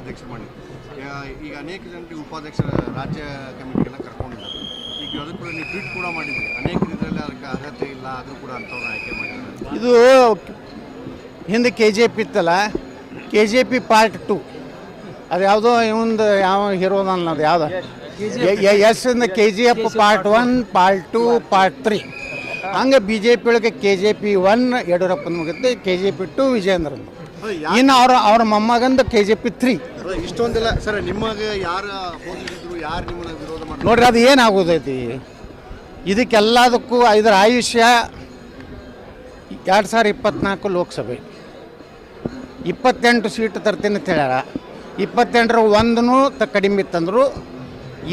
ಉಪಾಧ್ಯಕ್ಷ ಮಾಡಿ ಈಗ ಅನೇಕ ಜನರಿಗೆ ಉಪಾಧ್ಯಕ್ಷರ ರಾಜ್ಯ ಕಮಿಟಿಗೆಲ್ಲ ಕರ್ಕೊಂಡಿದ್ದಾರೆ. ಈಗ ಅದು ಕೂಡ ನೀವು ಟ್ವೀಟ್ ಕೂಡ ಮಾಡಿದ್ರಿ ಅನೇಕ ಇದರಲ್ಲಿ ಅದಕ್ಕೆ ಅರ್ಹತೆ ಇಲ್ಲ ಅದು ಕೂಡ ಅಂಥವ್ರನ್ನ ಆಯ್ಕೆ ಮಾಡಿದ್ದಾರೆ. ಇದು ಹಿಂದೆ ಕೆ ಜೆ ಪಿ ಇತ್ತಲ್ಲ? K J P part two ಅದು ಯಾವುದೋ ಇವಂದು ಯಾವ ಹೀರೋ ಅನ್ನೋದು ಯಾವ್ದು? ಎಸ್ ಇಂದ K G F part one part two part three ಹಂಗೆ ಬಿ ಜೆ ಪಿ ಒಳಗೆ ಕೆ ಜೆ ಪಿ ಒನ್ ಯಡಿಯೂರಪ್ಪನ ಮುಗಿತೆ ಕೆ ಜೆ ಪಿ ಟು ವಿಜೇಂದ್ರನ್ ಇನ್ನು ಅವ್ರ ಅವ್ರ ಮೊಮ್ಮಗಂದು ಕೆ ಜೆ ಪಿ ತ್ರೀ ಇಷ್ಟೊಂದಿಲ್ಲ ಸರ್ ನಿಮಗೆ ಯಾರು ಹೋಗಿದ್ರು ಯಾರು ನಿಮ್ಮನ್ನ ವಿರೋಧ ಮಾಡಿ ನೋಡ್ರಿ ಅದು ಏನಾಗೋದೈತಿ? ಇದಕ್ಕೆಲ್ಲದಕ್ಕೂ ಇದರ ಆಯುಷ್ಯ ಎರಡು ಸಾವಿರ ಇಪ್ಪತ್ನಾಲ್ಕು ಲೋಕಸಭೆ. ಇಪ್ಪತ್ತೆಂಟು ಸೀಟ್ ತರ್ತೀನಿ ಅಂತ ಹೇಳ್ಯಾರ. ಇಪ್ಪತ್ತೆಂಟರ ಒಂದೂ ತ ಕಡಿಮೆ ಇತ್ತಂದ್ರು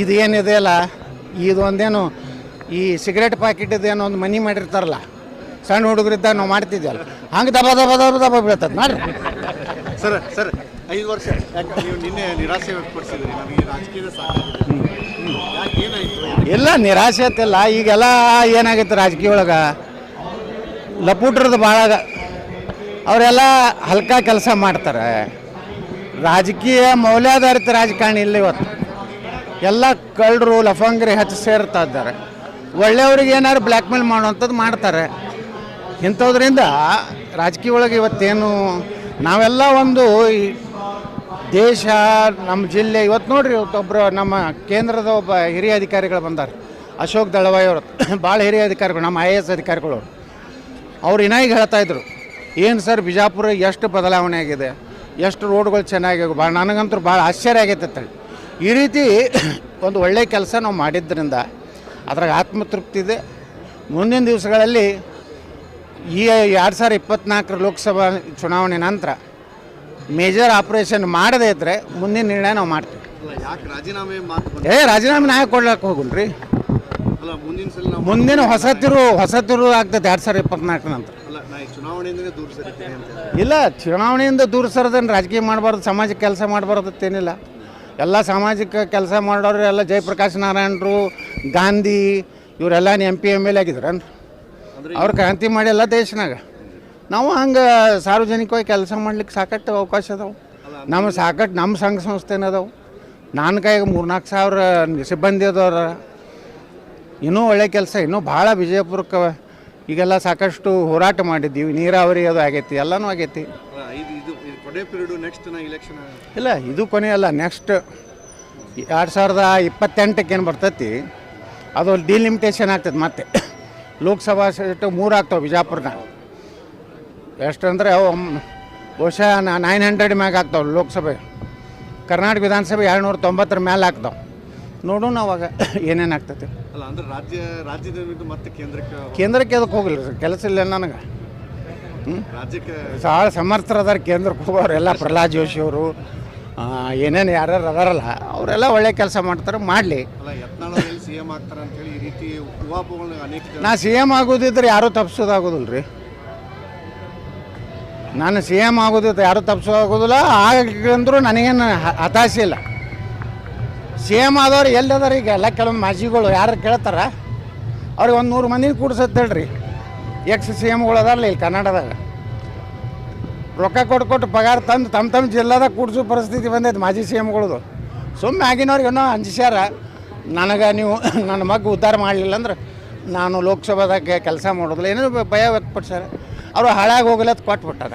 ಇದು ಏನಿದೆ ಅಲ್ಲ ಇದು ಒಂದೇನು ಈ ಸಿಗರೇಟ್ ಪ್ಯಾಕೆಟ್ ಇದೇನೋ ಒಂದು ಮನಿ ಮಾಡಿರ್ತಾರಲ್ಲ ಸಣ್ಣ ಹುಡುಗರಿದ್ದಾಗ ನಾವು ಮಾಡ್ತಿದ್ವಲ್ಲ. ಹಂಗೆ ದಬ ದಬ ದಬ ದಬ ಬೀಳ್ತದೆ ನೋಡ್ರಿ ಸರ್ ಸರ್ ಐದು ವರ್ಷ. ಯಾಕೆ ನೀವು ನಿನ್ನೆ ನಿರಾಸೆ ವ್ಯಕ್ತಪಡಿಸಿದ್ರಿ. ನಮಗೆ ರಾಜಕೀಯದ ಸಾಕಾಗಿದೆ ಯಾಕೆ ಏನಾಯಿತು? ಇಲ್ಲ ನಿರಾಸೆ ಆತಿಲ್ಲ ಈಗೆಲ್ಲ ಏನಾಗೈತೆ ರಾಜಕೀಯ ಒಳಗೆ? ಲಪುಟ್ರದ್ದು ಭಾಳ ಅವರೆಲ್ಲ ಹಲ್ಕ ಕೆಲಸ ಮಾಡ್ತಾರೆ. ರಾಜಕೀಯ ಮೌಲ್ಯಾಧಾರಿತ ರಾಜಕಾರಣಿ ಇಲ್ಲ ಇವತ್ತು. ಎಲ್ಲ ಕಳ್ಳರು ಲಫಂಗ್ರಿ ಹಚ್ಚಿ ಸೇರ್ತಾ ಇದ್ದಾರೆ. ಒಳ್ಳೆಯವ್ರಿಗೆ ಏನಾದ್ರು ಬ್ಲ್ಯಾಕ್ಮೇಲ್ ಮಾಡುವಂಥದ್ದು ಮಾಡ್ತಾರೆ. ಇಂಥದ್ರಿಂದ ರಾಜಕೀಯ ಒಳಗೆ ಇವತ್ತೇನು ನಾವೆಲ್ಲ ಒಂದು ದೇಶ, ನಮ್ಮ ಜಿಲ್ಲೆ, ಇವತ್ತು ನೋಡ್ರಿ ಇವತ್ತೊಬ್ಬರು ನಮ್ಮ ಕೇಂದ್ರದ ಒಬ್ಬ ಹಿರಿಯ ಅಧಿಕಾರಿಗಳು ಬಂದಾರೆ. ಅಶೋಕ್ ದಳವಾಯಿ ಅವರು. ಭಾಳ ಹಿರಿಯ ಅಧಿಕಾರಿಗಳು, ನಮ್ಮ ಐ ಎ ಎಸ್ ಅಧಿಕಾರಿಗಳು ಅವ್ರು. ಇನ್ನಾಗಿ ಹೇಳ್ತಾ ಇದ್ರು, ಏನು ಸರ್ ಬಿಜಾಪುರ ಎಷ್ಟು ಬದಲಾವಣೆ ಆಗಿದೆ? ಎಷ್ಟು ರೋಡ್ಗಳು ಚೆನ್ನಾಗಿ ಭಾಳ ನನಗಂತೂ ಭಾಳ ಆಶ್ಚರ್ಯ ಆಗೈತೆ ಅಂತೇಳಿ ಈ ರೀತಿ ಒಂದು ಒಳ್ಳೆಯ ಕೆಲಸ ನಾವು ಮಾಡಿದ್ದರಿಂದ ಅದ್ರಾಗ ಆತ್ಮತೃಪ್ತಿ ಇದೆ. ಮುಂದಿನ ದಿವಸಗಳಲ್ಲಿ ಈ ಎರಡು ಸಾವಿರ ಇಪ್ಪತ್ನಾಲ್ಕರ ಲೋಕಸಭಾ ಚುನಾವಣೆ ನಂತರ ಮೇಜರ್ ಆಪರೇಷನ್ ಮಾಡದೇ ಇದ್ದರೆ ಮುಂದಿನ ನಿರ್ಣಯ ನಾವು ಮಾಡ್ತೀವಿ. ಏ ರಾಜೀನಾಮೆ ನಾ ಕೊಡ್ಲಕ್ಕೆ ಅಲ್ಲ ಮುಂದಿನ ಹೊಸ ತಿರು ಹೊಸ ತಿರು ಆಗ್ತದೆ ಎರಡು ಸಾವಿರ ಇಪ್ಪತ್ನಾಲ್ಕರ ನಂತರ. ಇಲ್ಲ ಚುನಾವಣೆಯಿಂದ ದೂರ ಸರದೇನು ರಾಜಕೀಯ ಮಾಡಬಾರ್ದು ಸಮಾಜಕ್ಕೆ ಕೆಲಸ ಮಾಡಬಾರ್ದು ಏನಿಲ್ಲ ಎಲ್ಲ ಸಾಮಾಜಿಕ ಕೆಲಸ ಮಾಡೋರು ಎಲ್ಲ ಜಯಪ್ರಕಾಶ್ ನಾರಾಯಣರು ಗಾಂಧಿ ಇವರೆಲ್ಲ ಎಂ ಪಿ ಎಂ ಎಲ್ ಆಗಿದ್ರನ್ ಅವ್ರು ಕ್ರಾಂತಿ ಮಾಡಿಲ್ಲ ದೇಶನಾಗ. ನಾವು ಹಂಗೆ ಸಾರ್ವಜನಿಕವಾಗಿ ಕೆಲಸ ಮಾಡ್ಲಿಕ್ಕೆ ಸಾಕಷ್ಟು ಅವಕಾಶ ಅದಾವೆ. ನಮ್ಮ ಸಾಕಷ್ಟು ನಮ್ಮ ಸಂಘ ಸಂಸ್ಥೆನ ಅದಾವೆ. ನಾನು ಕೈಗೆ ಮೂರ್ನಾಲ್ಕು ಸಾವಿರ ಸಿಬ್ಬಂದಿ ಅದವ್ರು. ಇನ್ನೂ ಒಳ್ಳೆ ಕೆಲಸ ಇನ್ನೂ ಭಾಳ ವಿಜಯಪುರಕ್ಕೆ ಈಗೆಲ್ಲ ಸಾಕಷ್ಟು ಹೋರಾಟ ಮಾಡಿದ್ದೀವಿ. ನೀರಾವರಿ ಅದು ಆಗೈತಿ ಎಲ್ಲನೂ ಆಗೈತಿ. ಅಲ್ಲ ಇದು ಕೊನೆ ಅಲ್ಲ ಇಲ್ಲ ಇದು ಕೊನೆಯಲ್ಲ ನೆಕ್ಸ್ಟ್ ಎರಡು ಸಾವಿರದ ಇಪ್ಪತ್ತೆಂಟಕ್ಕೆ ಏನು ಬರ್ತೈತಿ. ಅದು ಡಿಲಿಮಿಟೇಷನ್ ಆಗ್ತದೆ ಮತ್ತೆ. ಲೋಕಸಭಾ ಸೀಟು ಮೂರು ಆಗ್ತಾವೆ ಬಿಜಾಪುರನ ಎಷ್ಟಂದರೆ ಅವು ಬಹುಶಃ ನೈನ್ ಹಂಡ್ರೆಡ್ ಮ್ಯಾಗ ಆಗ್ತಾವೆ ಲೋಕಸಭೆ. ಕರ್ನಾಟಕ ವಿಧಾನಸಭೆ ಎರಡುನೂರ ತೊಂಬತ್ತರ ಮೇಲೆ ಆಗ್ತಾವೆ. ನೋಡೋಣ ಅವಾಗ ಏನೇನು ಆಗ್ತೈತೆ. ಅಲ್ಲ ಅಂದ್ರೆ ರಾಜ್ಯ ರಾಜ್ಯದ ಮತ್ತೆ ಕೇಂದ್ರಕ್ಕೆ ಕೇಂದ್ರಕ್ಕೆ ಅದಕ್ಕೆ ಹೋಗಿಲ್ಲ ಸರ್? ಕೆಲಸ ಇಲ್ಲ ನನಗೆ. ರಾಜ್ಯಕ್ಕೆ ಭಾಳ ಸಮರ್ಥರದಾರ ಕೇಂದ್ರಕ್ಕೆ ಹೋಗೋರು ಎಲ್ಲ ಪ್ರಹ್ಲಾದ್ ಜೋಶಿ ಅವರು ಏನೇನು ಯಾರ್ಯಾರು ಅದಾರಲ್ಲ ಅವರೆಲ್ಲ ಒಳ್ಳೆ ಕೆಲಸ ಮಾಡ್ತಾರೆ ಮಾಡಲಿ. ಆಗ್ತಾರೆ ಅಂತೇಳಿ ಈ ರೀತಿ ಅನೇಕ ನಾ ಸಿ ಎಂ ಆಗೋದಿದ್ರೆ ಯಾರೂ ತಪ್ಪಿಸೋದಾಗೋದಿಲ್ಲ ರೀ ನಾನು ಸಿ ಎಂ ಆಗೋದಿದ್ರೆ ಯಾರೂ ತಪ್ಪಿಸೋದಾಗೋದಿಲ್ಲ ಆಗಂದ್ರೂ ನನಗೇನು ಹತಾಶೆ ಇಲ್ಲ. ಸಿ ಎಂ ಆದವ್ರು ಎಲ್ಲದಾರ ಈಗ ಎಲ್ಲ ಕೆಲವೊಂದು ಮಾಜಿಗಳು ಯಾರು ಕೇಳ್ತಾರ? ಅವ್ರಿಗೆ ಒಂದು ನೂರು ಮಂದಿನ ಕೂಡ್ಸತ್ತೆ ಹೇಳ್ರಿ. ಎಕ್ಸ್ ಸಿ ಎಮ್ಗಳು ಅದಾರಲ್ಲ ಇಲ್ಲಿ ಕನ್ನಡದಾಗ. ರೊಕ್ಕ ಕೊಟ್ಟು ಕೊಟ್ಟು ಪಗಾರ ತಂದು ತಮ್ಮ ತಮ್ಮ ಜಿಲ್ಲಾದಾಗ ಕೂಡಿಸೋ ಪರಿಸ್ಥಿತಿ ಬಂದೈತೆ ಮಾಜಿ ಸಿ ಎಮ್ಗಳದು ಸುಮ್ಮನೆ ಆಗಿನವ್ರಿಗೆ ಏನೋ ಅಂಜಿಸ್ಯಾರ. ನನಗೆ ನೀವು ನನ್ನ ಮಗ ಉದ್ಧಾರ ಮಾಡಲಿಲ್ಲ ಅಂದ್ರೆ ನಾನು ಲೋಕಸಭಾದಾಗ ಕೆಲಸ ಮಾಡೋದಿಲ್ಲ. ಏನೋ ಭಯ ವ್ಯಕ್ತಪಡಿಸ್ಯಾರ ಅವರು ಹಾಳಾಗಿ ಹೋಗಲತ್ ಕೊಟ್ಬಿಟ್ಟಾರ.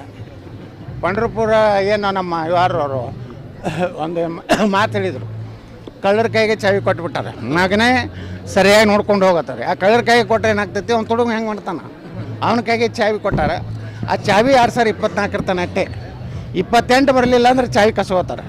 ಪಂಡರಪುರ ಏನು ನಮ್ಮ ಯಾರು ಅವರು ಒಂದು ಮಾತು ಕಳ್ಳರ ಕೈಗೆ ಚಾವಿ ಕೊಟ್ಬಿಟ್ಟಾರೆ. ಮಗನೇ ಸರಿಯಾಗಿ ನೋಡ್ಕೊಂಡು ಹೋಗತ್ತಾರೆ ಆ ಕಳ್ಳರ ಕೈಗೆ ಕೊಟ್ಟರೆ ಏನಾಗ್ತೈತಿ? ಅವ್ನು ತುಡುಗ ಹೆಂಗೆ ಮಾಡ್ತಾನೆ? ಅವನ ಕೈಗೆ ಚಾವಿ ಕೊಟ್ಟಾರೆ. ಆ ಚಾವಿ ಎರಡು ಸಾವಿರ ಇಪ್ಪತ್ನಾಲ್ಕು ಇರ್ತಾನೆ ಅಟ್ಟೆ? ಇಪ್ಪತ್ತೆಂಟು ಬರಲಿಲ್ಲ ಅಂದ್ರೆ ಚಾವಿ ಕಸ್ಕೋತಾರೆ